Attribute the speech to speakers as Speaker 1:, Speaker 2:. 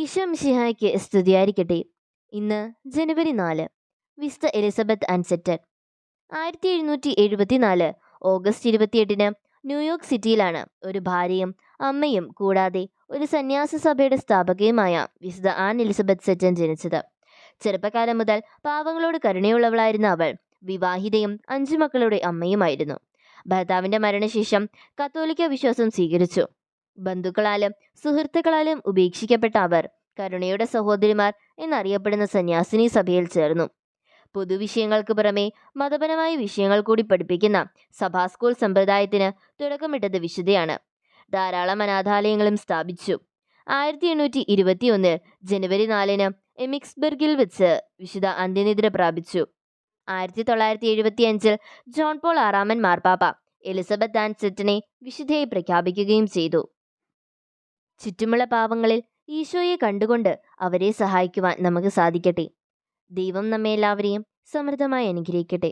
Speaker 1: ഈശോ ശിഹായ്ക്ക് സ്തുതിയായിരിക്കട്ടെ. ഇന്ന് ജനുവരി നാല് വിസ്ത എലിസബത്ത് അൻസെറ്റർ ആയിരത്തി എഴുന്നൂറ്റി എഴുപത്തിനാല് ഓഗസ്റ്റ് ഇരുപത്തിയെട്ടിന് ന്യൂയോർക്ക് സിറ്റിയിലാണ് ഒരു ഭാര്യയും അമ്മയും കൂടാതെ ഒരു സന്യാസ സഭയുടെ സ്ഥാപകയുമായ വിശുദ്ധ ആൻ എലിസബത്ത് സെറ്റൻ ജനിച്ചത്. ചെറുപ്പക്കാലം മുതൽ പാവങ്ങളോട് കരുണയുള്ളവളായിരുന്ന അവൾ വിവാഹിതയും അഞ്ചു മക്കളുടെ അമ്മയുമായിരുന്നു. ഭർത്താവിന്റെ മരണശേഷം കത്തോലിക്ക വിശ്വാസം സ്വീകരിച്ചു. ബന്ധുക്കളാലും സുഹൃത്തുക്കളാലും ഉപേക്ഷിക്കപ്പെട്ട അവർ കരുണയുടെ സഹോദരിമാർ എന്നറിയപ്പെടുന്ന സന്യാസിനി സഭയിൽ ചേർന്നു. പൊതുവിഷയങ്ങൾക്ക് പുറമെ മതപരമായ വിഷയങ്ങൾ കൂടി പഠിപ്പിക്കുന്ന സഭാ സ്കൂൾ സമ്പ്രദായത്തിന് തുടക്കമിട്ടത് വിശുദ്ധയാണ്. ധാരാളം അനാഥാലയങ്ങളും സ്ഥാപിച്ചു. ആയിരത്തി എണ്ണൂറ്റി ഇരുപത്തിയൊന്നിൽ ജനുവരി നാലിന് എമിക്സ്ബർഗിൽ വെച്ച് വിശുദ്ധ അന്ത്യനിദ്ര പ്രാപിച്ചു. ആയിരത്തി തൊള്ളായിരത്തി എഴുപത്തി അഞ്ചിൽ ജോൺ പോൾ ആറാമൻ മാർപ്പാപ്പ എലിസബത്ത് ആൻഡ് സെറ്റിനെ വിശുദ്ധയെ പ്രഖ്യാപിക്കുകയും ചെയ്തു. ചുറ്റുമുള്ള പാവങ്ങളിൽ ഈശോയെ കണ്ടുകൊണ്ട് അവരെ സഹായിക്കുവാൻ നമുക്ക് സാധിക്കട്ടെ. ദൈവം നമ്മെ എല്ലാവരെയും സമൃദ്ധമായി അനുഗ്രഹിക്കട്ടെ.